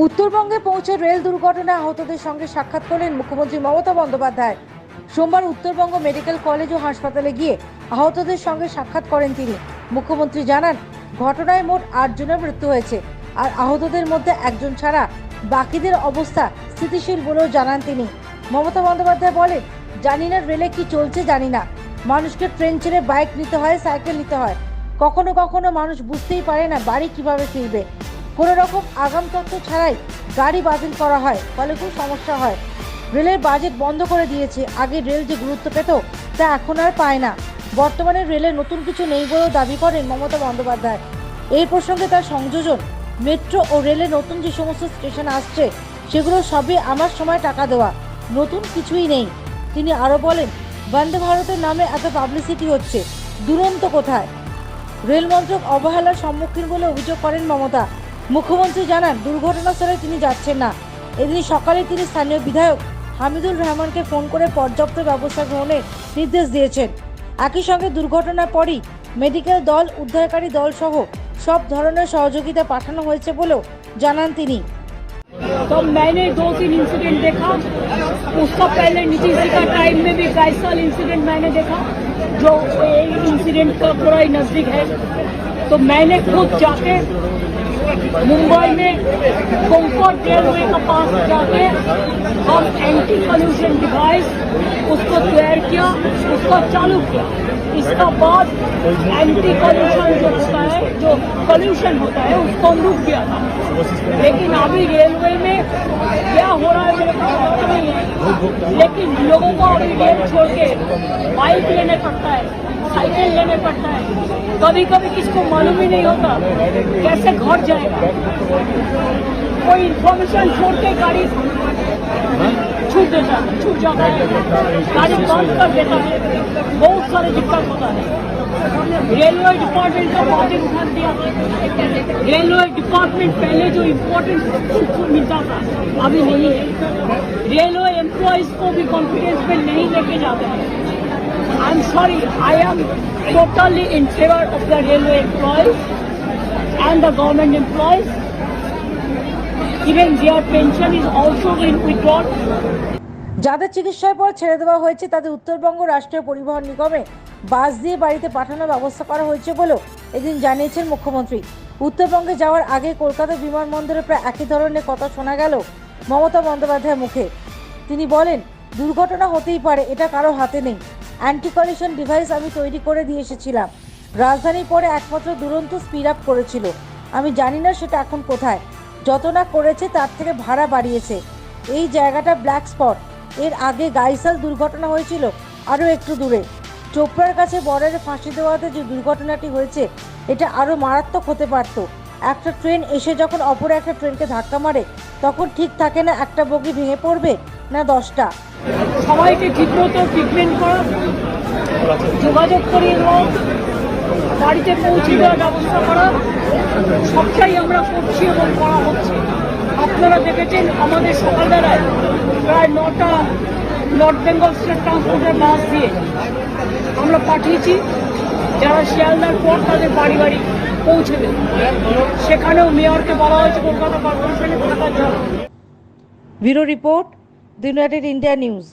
উত্তরবঙ্গে পৌঁছে রেল দুর্ঘটনায় আহতদের সঙ্গে সাক্ষাৎ করলেন মুখ্যমন্ত্রী মমতা বন্দ্যোপাধ্যায়। সোমবার উত্তরবঙ্গ মেডিকেল কলেজ ও হাসপাতালে গিয়ে আহতদের সঙ্গে সাক্ষাৎ করেন তিনি। মুখ্যমন্ত্রী জানান, ঘটনায় মোট আটজনের মৃত্যু হয়েছে। আর আহতদের মধ্যে একজন ছাড়া বাকিদের অবস্থা স্থিতিশীল বলেও জানান তিনি। মমতা বন্দ্যোপাধ্যায় বলেন, জানি না রেলে কি চলছে, জানি না। মানুষকে ট্রেন ছেড়ে বাইক নিতে হয়, সাইকেল নিতে হয়। কখনো কখনো মানুষ বুঝতেই পারে না বাড়ি কীভাবে ফিরবে। কোনো রকম আগাম তথ্য ছাড়াই গাড়ি বাতিল করা হয়, ফলে খুব সমস্যা হয়। রেলের বাজেট বন্ধ করে দিয়েছে। আগে রেল যে গুরুত্ব পেত, তা এখন আর পায় না। বর্তমানে রেলের নতুন কিছু নেই বলেও দাবি করেন মমতা বন্দ্যোপাধ্যায়। এই প্রসঙ্গে তার সংযোজন, মেট্রো ও রেলে নতুন যে সমস্ত স্টেশন আসছে, সেগুলো সবই আমার সময় টাকা দেওয়া। নতুন কিছুই নেই। তিনি আরও বলেন, বন্দে ভারতের নামে এত পাবলিসিটি হচ্ছে, দুরন্ত কোথায়? রেল মন্ত্রক অবহেলার সম্মুখীন বলে অভিযোগ করেন মমতা। মুখ্যমন্ত্রী জানান দুর্ঘটনাস্থলে তিনি যাচ্ছেন না এদিন সকালে তিনি স্থানীয় বিধায়ক হামিদুল রহমানকে ফোন করে পর্যাপ্ত ব্যবস্থা গ্রহণের নির্দেশ দিয়েছেন একই সঙ্গে দুর্ঘটনার পরই মেডিকেল দল উদ্ধারকারী দল সহ সব ধরনের সহযোগিতা পাঠানো হয়েছে বলেও জানান তিনি तो मैंने दो तीन इंसिडेंट देखा उसका पहले नीतीश जी का टाइम में भी गाइसल इंसिडेंट मैंने देखा जो एक इंसिडेंट का पूरा ही नजदीक है तो मैंने खुद जाके मुंबई में कंफर्ट रेलवे के पास जाके हम एंटी पॉल्यूशन डिवाइस उसको तैयार किया, उसको चालू किया। इसका बाद एंटी पॉल्यूशन जो होता है, जो पॉल्यूशन होता है, उसको रुक गया था। लेकिन अभी रेलवे में क्या हो रहा है लेकिन लोगों को अभी रेल छोड़ के बाइक लेने पड़ता है, साइकिल लेने पड़ता है। कभी कभी किसको मालूम ही नहीं होता कैसे घर जाएगा। कोई इन्फॉर्मेशन छोड़ के गाड़ी छूट देता है छूट जाता है। गाड़ी बंद कर देता है। बहुत सारे दिक्कत होता है। रेलवे डिपार्टमेंट का बहुत ही ध्यान दिया रेलवे डिपार्टमेंट पहले जो इम्पोर्टेंट मिलता था अभी नहीं है रेलवे एम्प्लॉयज को भी कॉन्फिडेंस में नहीं लेके जाते हैं I am sorry I am totally in favour of the railway employees and the government employees. Even their pension is also being withdrawn. যাদের চিকিৎসার পর ছেড়ে দেওয়া হয়েছে তাদের উত্তরবঙ্গ রাষ্ট্রীয় পরিবহন নিগমে বাস দিয়ে বাড়িতে পাঠানোর ব্যবস্থা করা হয়েছে বলেও এদিন জানিয়েছেন মুখ্যমন্ত্রী। উত্তরবঙ্গে যাওয়ার আগে কলকাতা বিমানবন্দরে প্রায় একই ধরনের কথা শোনা গেল মমতা বন্দ্যোপাধ্যায়ের মুখে। তিনি বলেন, দুর্ঘটনা হতেই পারে, এটা কারও হাতে নেই। অ্যান্টি কলিশন ডিভাইস আমি তৈরি করে দিয়ে এসেছিলাম। রাজধানীর পরে একমাত্র দুরন্ত স্পিড আপ করেছিল। আমি জানি না সেটা এখন কোথায়। যত না করেছে তার থেকে ভাড়া বাড়িয়েছে। এই জায়গাটা ব্ল্যাক স্পট। এর আগে গাইসাল দুর্ঘটনা হয়েছিল আরও একটু দূরে। চোপড়ার কাছে বর্ডারে ফাঁসি দেওয়াতে যে দুর্ঘটনাটি হয়েছে, এটা আরও মারাত্মক হতে পারত। একটা ট্রেন এসে যখন অপর একটা ট্রেনকে ধাক্কা মারে, তখন ঠিক থাকে না একটা বগি ভেঙে পড়বে না দশটা। সবাইকে ঠিকমতো ট্রিটমেন্ট করা, যোগাযোগ করিয়ে দেওয়া বাড়িতে পৌঁছে দেওয়ার ব্যবস্থা করা, সবটাই আমরা করছি এবং করা হচ্ছে। আপনারা দেখেছেন আমাদের সকালবেলায় প্রায় নটা নর্থ বেঙ্গল স্টেট ট্রান্সপোর্টের বাস দিয়ে আমরা পাঠিয়েছি, যারা শিয়ালদার পর তাদের বাড়ি বাড়ি পৌঁছে দেবে। সেখানেও মেয়রকে বলা হয়েছে, কলকাতা কর্পোরেশনে থাকার জন্য। Bureau report the United India News.